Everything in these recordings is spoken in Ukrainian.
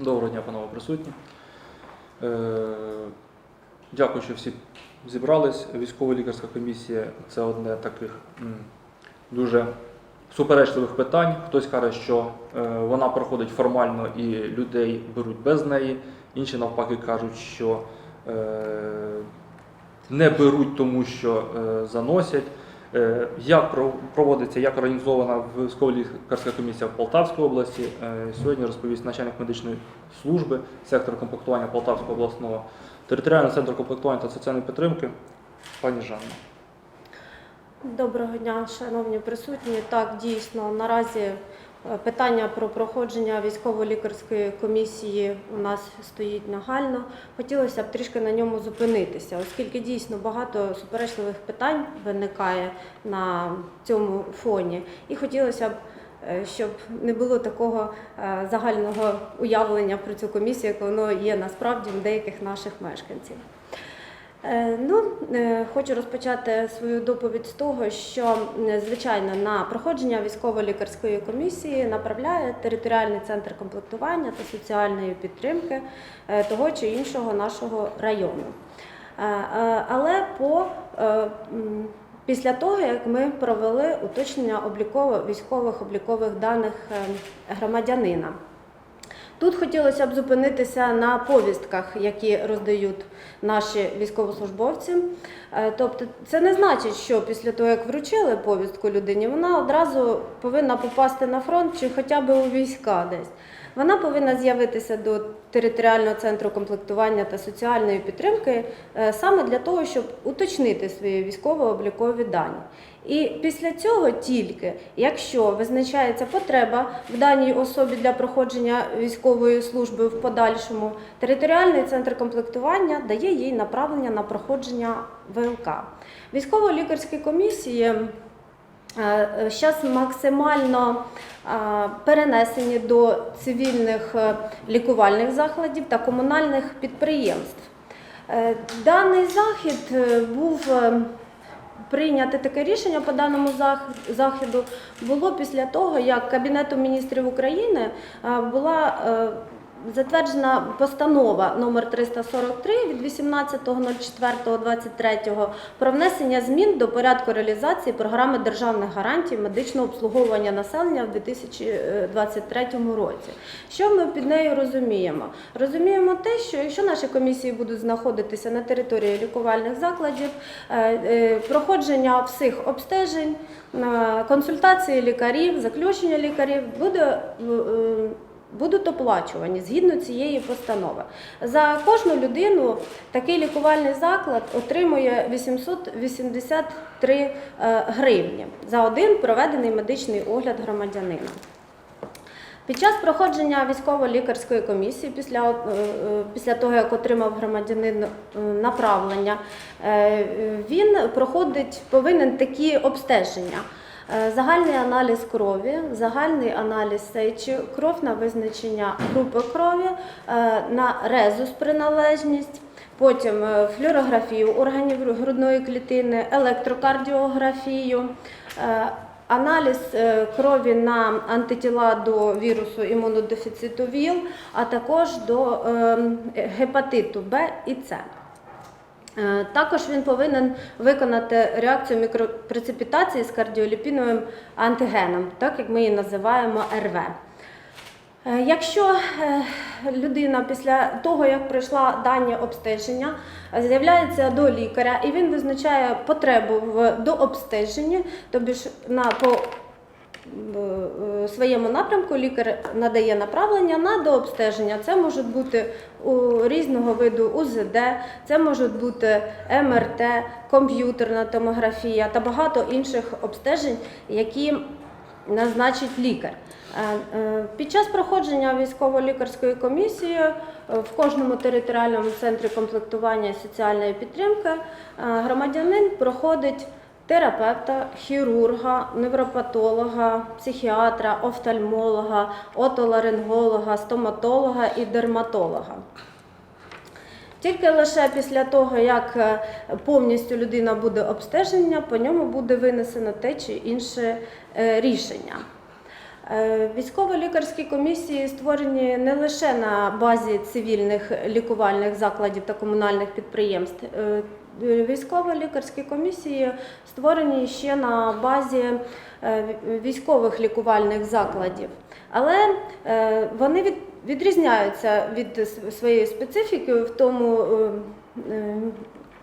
Доброго дня, панове присутні. Е, Дякую, що всі зібрались. Військово-лікарська комісія це одне таких м, дуже суперечливих питань. Хтось каже, що е, вона проходить формально і людей беруть без неї. Інші навпаки кажуть, що е, не беруть, тому що заносять. Е, Як проводиться, як організована військово-лікарська комісія в Полтавській області, е, сьогодні розповість начальник медичної служби сектора комплектування Полтавського обласного територіального центру комплектування та соціальної підтримки, пані Жанна. Доброго дня, шановні присутні. Так, дійсно, наразі питання про проходження військово-лікарської комісії у нас стоїть нагально. Хотілося б трішки на ньому зупинитися, оскільки дійсно багато суперечливих питань виникає на цьому фоні. І хотілося б, е, щоб не було такого е, загального уявлення про цю комісію, як воно є насправді в деяких наших мешканців. Е, Ну, е, хочу розпочати свою доповідь з того, що звичайно на проходження військово-лікарської комісії направляє територіальний центр комплектування та соціальної підтримки е, того чи іншого нашого району. Але по після того, як ми провели уточнення обліково військових облікових даних е, громадянина. Тут хотілося б зупинитися на повістках, які роздають наші військовослужбовці. Е, Тобто, це не значить, що після того, як вручили повістку людині, вона одразу повинна попасти на фронт чи хоча б у війська десь. Вона повинна з'явитися до територіального центру комплектування та соціальної підтримки е, саме для того, щоб уточнити свої військово-облікові дані. І після цього тільки, якщо визначається потреба в даній особі для проходження військової служби в подальшому, територіальний центр комплектування дає їй направлення на проходження ВЛК. Військово-лікарські комісії зараз максимально е, перенесені до цивільних е, лікувальних закладів та комунальних підприємств. Е, Даний захід е, був е, прийняти таке рішення по даному зах- заходу було після того, як Кабінетом міністрів України е, була е, затверджена постанова номер 343 від 18.04.23 про внесення змін до порядку реалізації програми державних гарантій медичного обслуговування населення в 2023 році. Що ми під нею розуміємо? Розуміємо те, що якщо наші комісії будуть знаходитися на території лікувальних закладів, е, е, проходження всіх обстежень, е, консультації лікарів, заключення лікарів буде. Будуть оплачувані згідно цієї постанови. За кожну людину такий лікувальний заклад отримує 883 е, гривні за один проведений медичний огляд громадянина. Під час проходження військово-лікарської комісії, після, е, е, після того, як отримав громадянин направлення, він проходить, повинен такі обстеження. Е, Загальний аналіз крові, загальний аналіз сечі, кров на визначення групи крові, е, на резус приналежність, потім е, флюорографію органів грудної клітини, електрокардіографію, аналіз крові на антитіла до вірусу імунодефіциту ВІЛ, а також до е, гепатиту Б і С. Е, Також він повинен виконати реакцію мікропрецепітації з кардіоліпіновим антигеном, так як ми її називаємо РВ. Е, Якщо е, людина після того, як пройшла дані обстеження, з'являється до лікаря і він визначає потребу в дообстеженні, тобі на по своєму напрямку лікар надає направлення на дообстеження. Це можуть бути у різного виду УЗД, це можуть бути МРТ, комп'ютерна томографія та багато інших обстежень, які назначить лікар. Е, е, Під час проходження військово-лікарської комісії е, в кожному територіальному центрі комплектування соціальної підтримки е, громадянин проходить терапевта, хірурга, невропатолога, психіатра, офтальмолога, отоларинголога, стоматолога і дерматолога. Тільки лише після того, як е, повністю людина буде обстеження, по ньому буде винесено те чи інше е, рішення. Е, Військово-лікарські комісії створені не лише на базі цивільних лікувальних закладів та комунальних підприємств. Е, Військово-лікарські комісії створені ще на базі е, військових лікувальних закладів. Але вони відрізняються від своєї специфіки в тому,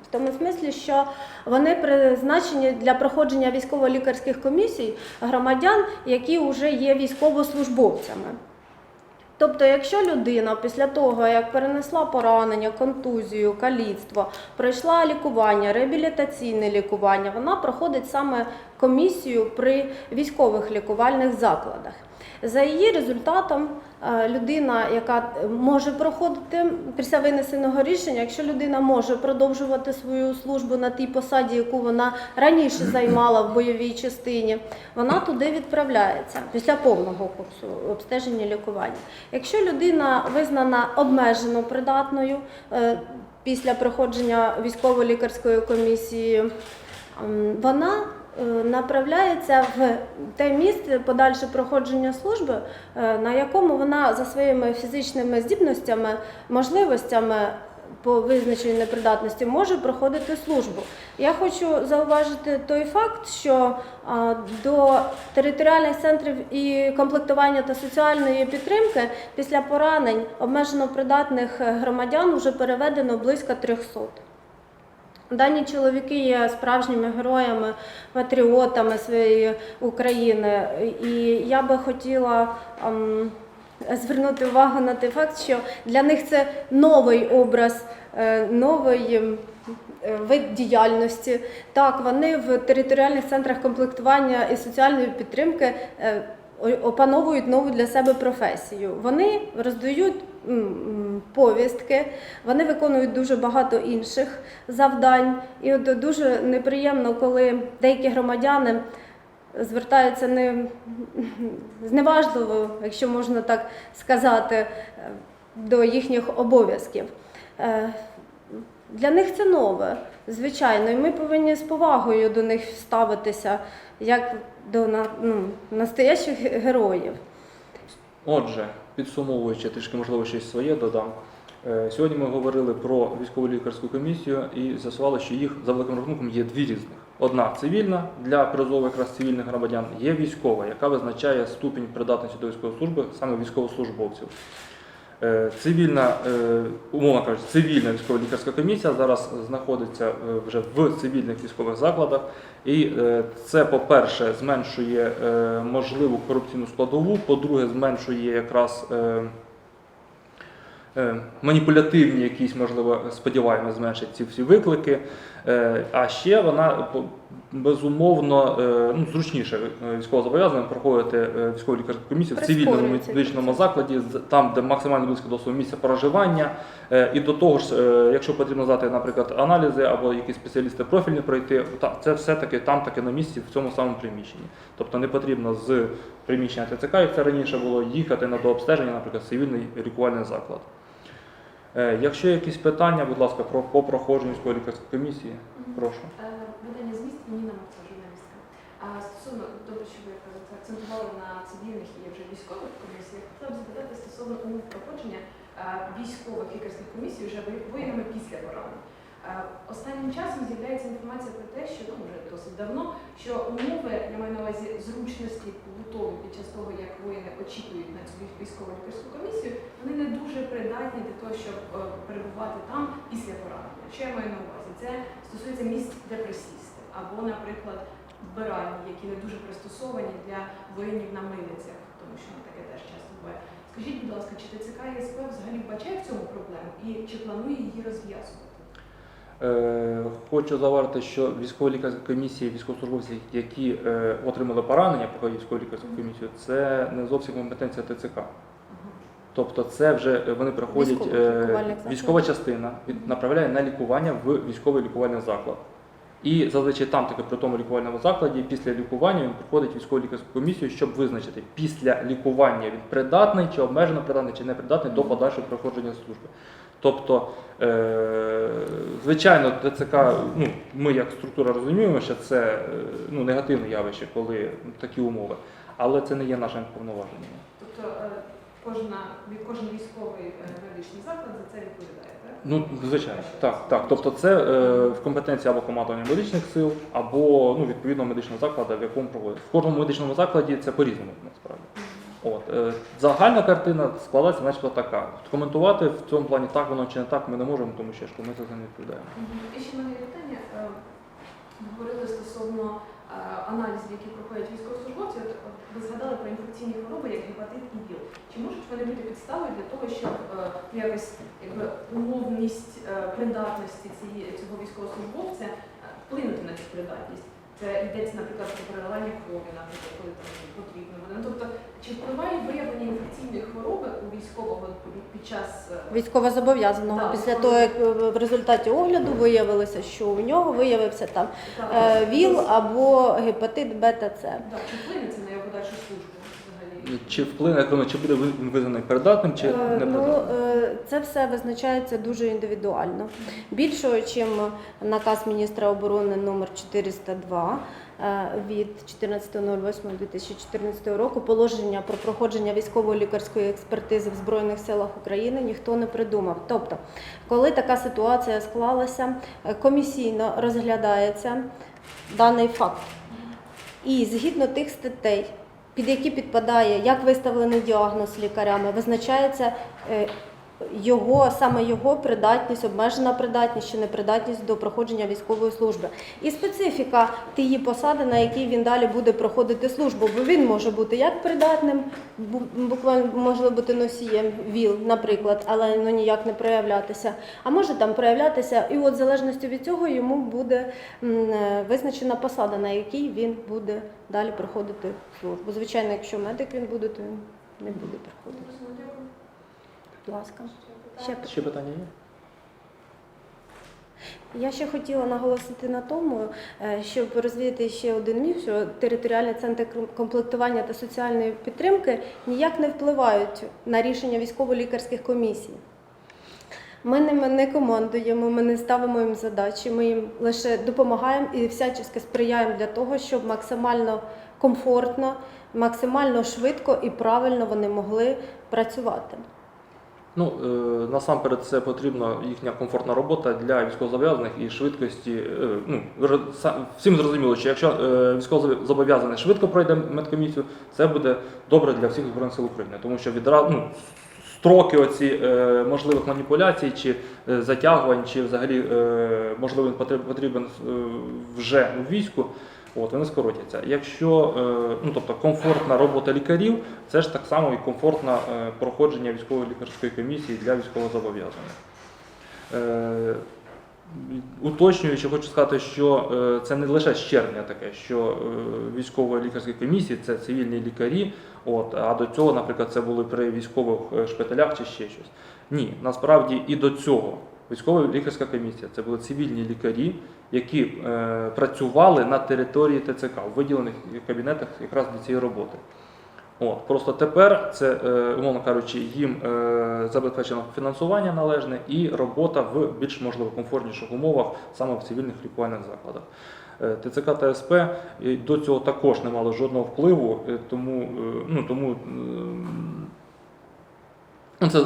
в тому смислі, що вони призначені для проходження військово-лікарських комісій громадян, які вже є військовослужбовцями. Тобто, якщо людина після того, як перенесла поранення, контузію, каліцтво, пройшла лікування, реабілітаційне лікування, вона проходить саме комісію при військових лікувальних закладах. За її результатом е, людина, яка може проходити після винесеного рішення, якщо людина може продовжувати свою службу на тій посаді, яку вона раніше займала в бойовій частині, вона туди відправляється після повного курсу обстеження лікування. Якщо людина визнана обмежено придатною е, після проходження військово-лікарської комісії, вона е, направляється в те місце подальше проходження служби, е, на якому вона за своїми фізичними здібностями, можливостями по визначенню непридатності може проходити службу. Я хочу зауважити той факт, що до територіальних центрів і комплектування та соціальної підтримки після поранень обмежено придатних е, громадян вже переведено близько 300. Дані чоловіки є справжніми героями, патріотами своєї України. І я би хотіла ем, звернути увагу на той факт, що для них це новий образ, е, новий ем, е, вид діяльності. Так, вони в територіальних центрах комплектування і соціальної підтримки е, опановують нову для себе професію. Вони роздають повістки, вони виконують дуже багато інших завдань. І от дуже неприємно, коли деякі громадяни звертаються не зневажливо, якщо можна так сказати, е, до їхніх обов'язків. Для них це нове, звичайно, і ми повинні з повагою до них ставитися як до ну, настоящих героїв. Отже, підсумовуючи трішки, можливо, щось своє додам. Е, Сьогодні ми говорили про військову лікарську комісію і з'ясували, що їх за великим рахунком є дві різних. Одна цивільна для призову якраз цивільних громадян, є військова, яка визначає ступінь придатності до військової служби саме військовослужбовців. Е, Цивільна, е, умовно кажучи, цивільна військова лікарська комісія зараз знаходиться е, вже в цивільних військових закладах, і це, по-перше, зменшує можливу корупційну складову, по-друге, зменшує якраз маніпулятивні якісь, можливо, сподіваємось, зменшить ці всі виклики. А ще вона безумовно е, ну, зручніше е, військовозобов'язаним проходити е, військову лікарську комісію в цивільному медичному закладі, там, де максимально близько до свого місця проживання. І до того ж, якщо потрібно здати, наприклад, аналізи або якісь спеціалісти профільні пройти, це все-таки там таки на місці в цьому самому приміщенні. Тобто не потрібно з приміщення ТЦК, як це раніше було, їхати на дообстеження, наприклад, цивільний лікувальний заклад. Якщо якісь питання, будь ласка, про по проходженню військової лікарської комісії, прошу. Зміст Ніна Мацо, журналістка. Стосовно добре, що ви акцентували на цивільних і вже військових комісіях. Хотіла б запитати стосовно умов проходження військових лікарських комісій вже воїнами після поранень. Останнім часом з'являється інформація про те, що ну вже досить давно, що умови, я маю на увазі зручності побутові під час того, як воїни очікують на цю військову лікарську комісію, вони не дуже придатні для того, щоб е, перебувати там після поранення. Що я маю на увазі? Це стосується місць, де присісти, або, наприклад, вбиральні, які не дуже пристосовані для воїнів на милицях, тому що ну, таке теж часто буває. Скажіть, будь ласка, чи ТЦК і СП взагалі вбачає в цьому проблему і чи планує її розв'язувати? Е, Хочу заварити, що військова лікарська комісія, військовослужбовці, які е, отримали поранення, проходять військову лікарську комісію, це не зовсім компетенція ТЦК. Тобто це вже е, вони приходять, військова частина направляє на лікування в військовий лікувальний заклад. І зазвичай там таки при тому лікувальному закладі після лікування він приходить в військову лікарську комісію, щоб визначити після лікування він придатний чи обмежено придатний, чи не придатний до подальшого проходження служби. Тобто, е, звичайно, ТЦК, ну, ми як структура розуміємо, що це е, ну, негативне явище, коли такі умови. але це не є нашим повноваженням. Тобто е, кожна, кожен військовий е, медичний заклад за це відповідає? Ну, звичайно, так, так. Тобто це е, в компетенції або командування медичних сил, або ну, відповідно медичного закладу, в якому проводять. В кожному медичному закладі це по-різному насправді. От, е, загальна картина складається начебто така. Коментувати в цьому плані так воно чи не так ми не можемо, тому що ж ми за це не відповідаємо. І ще мене питання. Е, Говорили стосовно аналізів, які проходять військовослужбовці. От, ви згадали про інфекційні хвороби, як гепатит і ВІЛ. Чи можуть вони бути підставою для того, щоб е, якось якби, умовність е, придатності цього військовослужбовця е, вплинути на цю придатність? Це йдеться, наприклад, про переливання крові, наприклад, коли там потрібно буде. Ну, тобто, чи впливає виявлення інфекційної хвороби у військового під- час е, Військовозобов'язаного да, після того, як е, в результаті огляду виявилося, що у нього виявився там так, е, ВІЛ або гепатит бета С. Так, чи вплине це на його подальшу службу? Чи вплине, як чи буде він визнаний придатним, чи Е, не Ну, е, це все визначається дуже індивідуально. Більшого, чим наказ міністра оборони номер 402 е, від 14.08.2014 року положення про проходження військово-лікарської експертизи в Збройних силах України ніхто не придумав. Тобто, коли така ситуація склалася, комісійно розглядається даний факт. І згідно тих статей, під які підпадає як виставлений діагноз лікарями, визначається е, його саме його придатність, обмежена придатність чи непридатність до проходження військової служби. І специфіка тієї посади, на якій він далі буде проходити службу, бо він може бути як придатним, буквально може бути носієм ВІЛ, наприклад, але ну ніяк не проявлятися. А може там проявлятися, і от в залежності від цього йому буде е, визначена посада, на якій він буде далі проходити службу. Звичайно, якщо медик він буде, то він не буде проходити. Будь ласка. Ще Ще питання є? Я ще хотіла наголосити на тому, е, щоб розвіяти ще один міф, що територіальні центри комплектування та соціальної підтримки ніяк не впливають на рішення військово-лікарських комісій. Ми ними не командуємо, ми не ставимо їм задачі, ми їм лише допомагаємо і всячески сприяємо для того, щоб максимально комфортно, максимально швидко і правильно вони могли працювати. Ну, е, насамперед, це потрібна їхня комфортна робота для військовозобов'язаних і швидкості. е, ну, всім зрозуміло, що якщо е, військовозобов'язаний швидко пройде медкомісію, це буде добре для всіх Збройних сил України, тому що відразу ну, строки оці можливих маніпуляцій чи затягувань, чи взагалі можливо він потрібен, вже у війську. От, вони скоротяться. Якщо е, ну, тобто комфортна робота лікарів, це ж так само і комфортне е, проходження військової лікарської комісії для військовозобов'язаних. Е, Уточнюючи, хочу сказати, що це не лише з червня таке, що військової лікарські комісії це цивільні лікарі, от, а до цього, наприклад, це були при військових шпиталях чи ще щось. Ні, насправді і до цього військова лікарська комісія це були цивільні лікарі, які е, працювали на території ТЦК у виділених кабінетах якраз для цієї роботи. От, просто тепер це, е, умовно кажучи, їм е, забезпечено фінансування належне і робота в більш можливо комфортніших умовах саме в цивільних лікувальних закладах. Е, ТЦК та СП до цього також не мали жодного впливу, тому, ну, тому ну, це,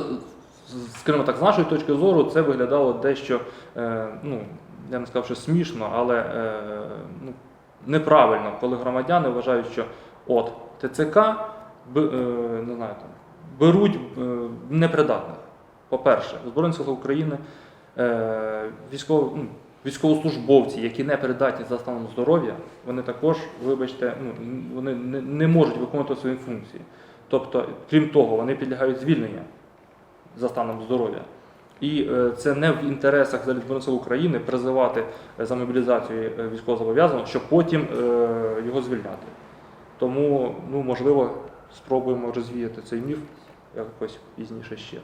скажімо так, з нашої точки зору, це виглядало дещо, е, ну, я не сказав, що смішно, але е, ну, неправильно, коли громадяни вважають, що от ТЦК б- е, не знаю, там, беруть непридатних. По-перше, в Збройних силах України військово, ну, військовослужбовці, які не придатні за станом здоров'я, вони також, вибачте, ну, вони не, не можуть виконувати свої функції. Тобто, крім того, вони підлягають звільнення за станом здоров'я. І е, це не в інтересах Збройних сил України призивати е, за мобілізацію е, військовозобов'язаного, щоб потім його звільняти. Тому, ну, можливо, спробуємо розвіяти цей міф якось пізніше ще.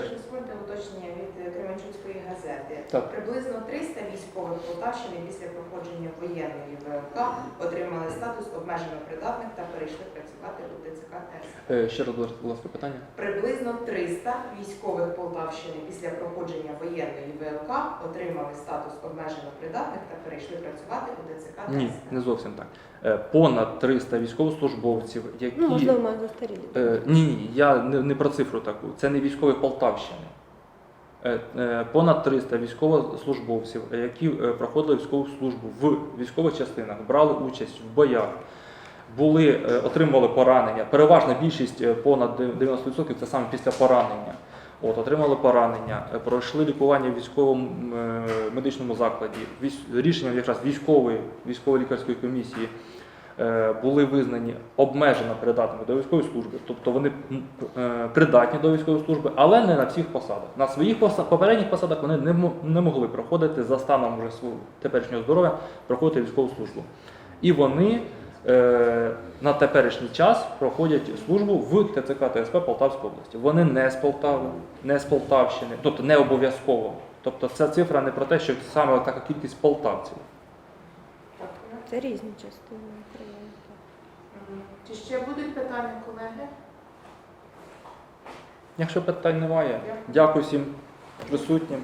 Ще дозвольте уточнення від е, Кременчуцької газети. Так. Приблизно 300 військових Полтавщини після проходження воєнної ВЛК отримали статус обмежено придатних та перейшли працювати у ТЦК ТС. Е, Ще раз, будь ласка, питання. Приблизно 300 300 військових Полтавщини після проходження воєнної ВЛК отримали статус обмежено придатних та перейшли працювати у ДЦК та Ні, не зовсім так. Е, Понад 300 військовослужбовців, які Ну, можливо, ми застарілі. Е, ні, ні, я не, не про цифру таку. Це не військові Полтавщини. Е, е, понад 300 військовослужбовців, які е, проходили військову службу в військових частинах, брали участь в боях, були, отримували поранення. Переважна більшість, понад 90% це саме після поранення. От, отримали поранення, пройшли лікування в військовому медичному закладі, рішенням якраз військової, військово-лікарської комісії були визнані обмежено придатними до військової служби, тобто вони е, придатні до військової служби, але не на всіх посадах. На своїх поса- попередніх посадах вони не могли проходити за станом вже свого теперішнього здоров'я, проходити військову службу. І вони е, на теперішній час проходять службу в ТЦК ТСП Полтавської області. Вони не з Полтави, не з Полтавщини, тобто не обов'язково. Тобто ця цифра не про те, що саме така кількість полтавців. Це різні частини України. Чи ще будуть питання, колеги? Якщо питань немає, дякую всім присутнім.